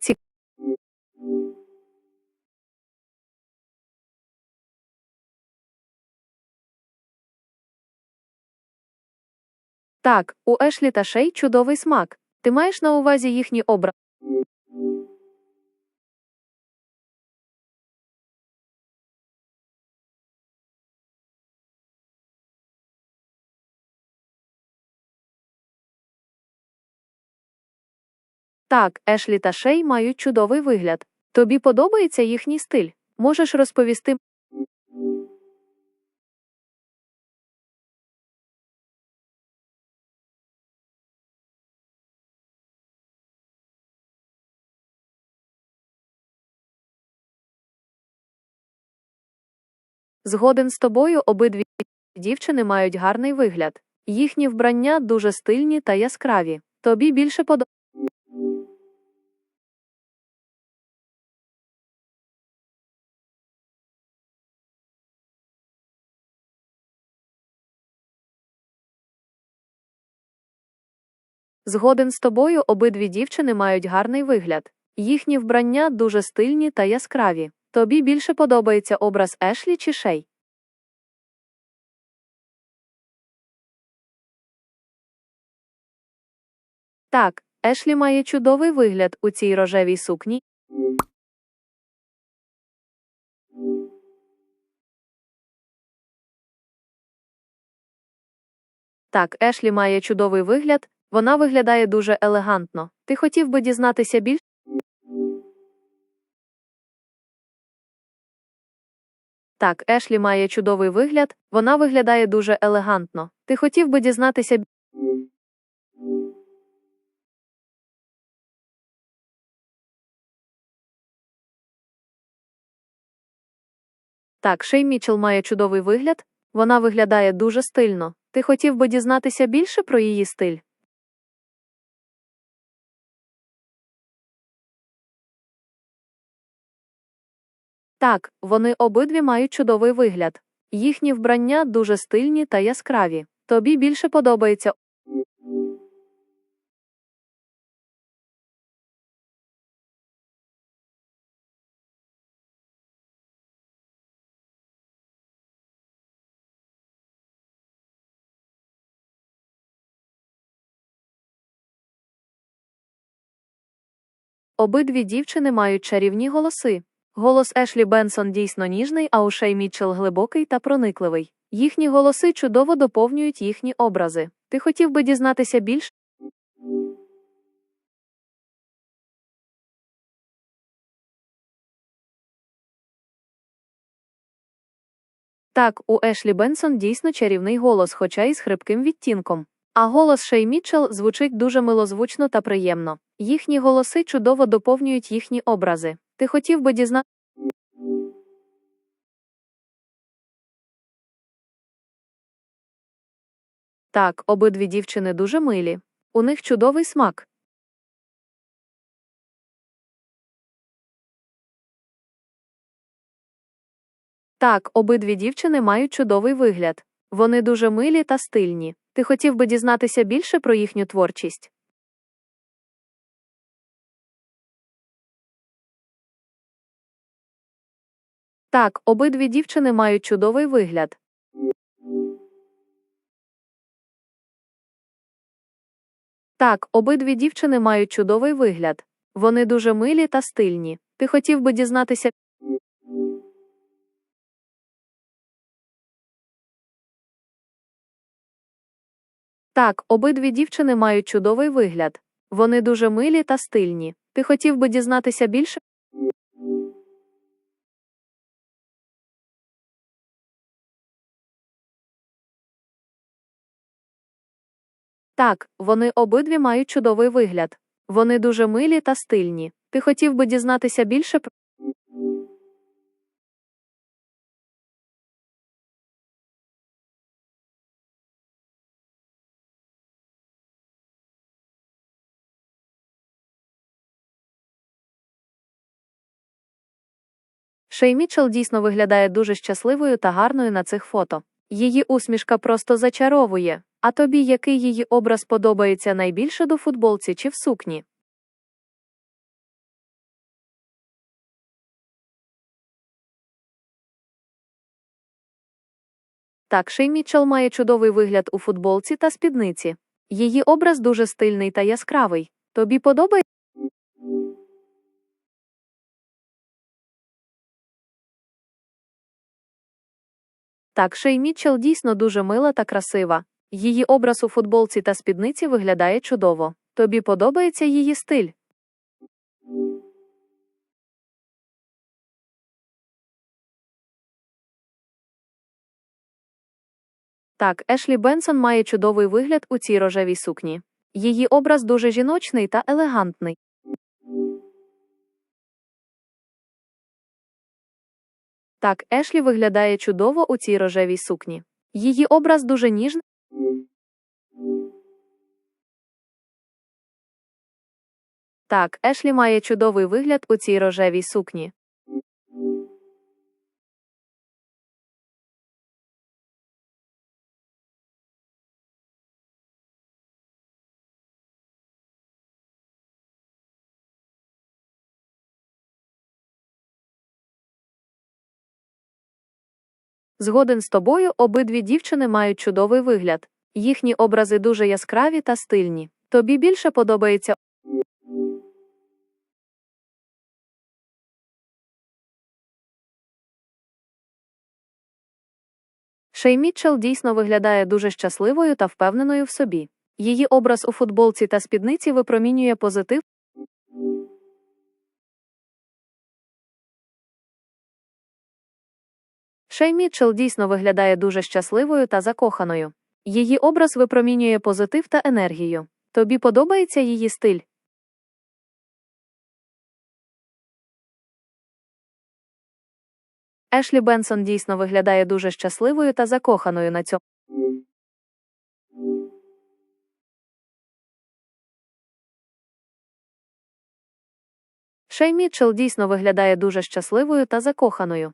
ці. Так, у Ешлі та Шей чудовий смак. Ти маєш на увазі їхні образи? Так, Ешлі та Шей мають чудовий вигляд. Тобі подобається їхній стиль? Можеш розповісти? Згоден з тобою обидві дівчини мають гарний вигляд. Їхні вбрання дуже стильні та яскраві. Тобі більше подобається. Згоден з тобою обидві дівчини мають гарний вигляд. Їхні вбрання дуже стильні та яскраві. Тобі більше подобається образ Ешлі чи Шей? Так, Ешлі має чудовий вигляд у цій рожевій сукні. Так, Ешлі має чудовий вигляд, вона виглядає дуже елегантно. Ти хотів би дізнатися більше? Так, Ешлі має чудовий вигляд, вона виглядає дуже елегантно. Ти хотів би дізнатися б- Так, Шей Мічел має чудовий вигляд, вона виглядає дуже стильно. Ти хотів би дізнатися більше про її стиль? Так, вони обидві мають чудовий вигляд. Їхні вбрання дуже стильні та яскраві. Тобі більше подобається. Обидві дівчини мають чарівні голоси. Голос Ешлі Бенсон дійсно ніжний, а у Шей Мітчелл глибокий та проникливий. Їхні голоси чудово доповнюють їхні образи. Ти хотів би дізнатися більше? Так, у Ешлі Бенсон дійсно чарівний голос, хоча й з хрипким відтінком. А голос Шей Мітчелл звучить дуже милозвучно та приємно. Їхні голоси чудово доповнюють їхні образи. Ти хотів би дізнатися? Так, обидві дівчини дуже милі. У них чудовий смак. Так, обидві дівчини мають чудовий вигляд. Вони дуже милі та стильні. Ти хотів би дізнатися більше про їхню творчість? Так, обидві дівчини мають чудовий вигляд. Так, обидві дівчини мають чудовий вигляд. Вони дуже милі та стильні. Ти хотів би дізнатися. Так, обидві дівчини мають чудовий вигляд. Вони дуже милі та стильні. Ти хотів би дізнатися більше? Так, вони обидві мають чудовий вигляд. Вони дуже милі та стильні. Ти хотів би дізнатися більше про. Шей Мітчелл дійсно виглядає дуже щасливою та гарною на цих фото. Її усмішка просто зачаровує. А тобі який її образ подобається найбільше до футболці чи в сукні? Так, Шей Мітчелл має чудовий вигляд у футболці та спідниці. Її образ дуже стильний та яскравий. Тобі подобається? Так, Шей Мітчелл дійсно дуже мила та красива. Її образ у футболці та спідниці виглядає чудово. Тобі подобається її стиль? Так, Ешлі Бенсон має чудовий вигляд у цій рожевій сукні. Її образ дуже жіночний та елегантний. Так, Ешлі виглядає чудово у цій рожевій сукні. Її образ дуже ніжний. Так, Ешлі має чудовий вигляд у цій рожевій сукні. Згоден з тобою, обидві дівчини мають чудовий вигляд. Їхні образи дуже яскраві та стильні. Тобі більше подобається. Шей Мітчелл дійсно виглядає дуже щасливою та впевненою в собі. Її образ у футболці та спідниці випромінює позитив. Шей Мітчелл дійсно виглядає дуже щасливою та закоханою. Її образ випромінює позитив та енергію. Тобі подобається її стиль? Ешлі Бенсон дійсно виглядає дуже щасливою та закоханою на цьому. Шей Мітчелл дійсно виглядає дуже щасливою та закоханою.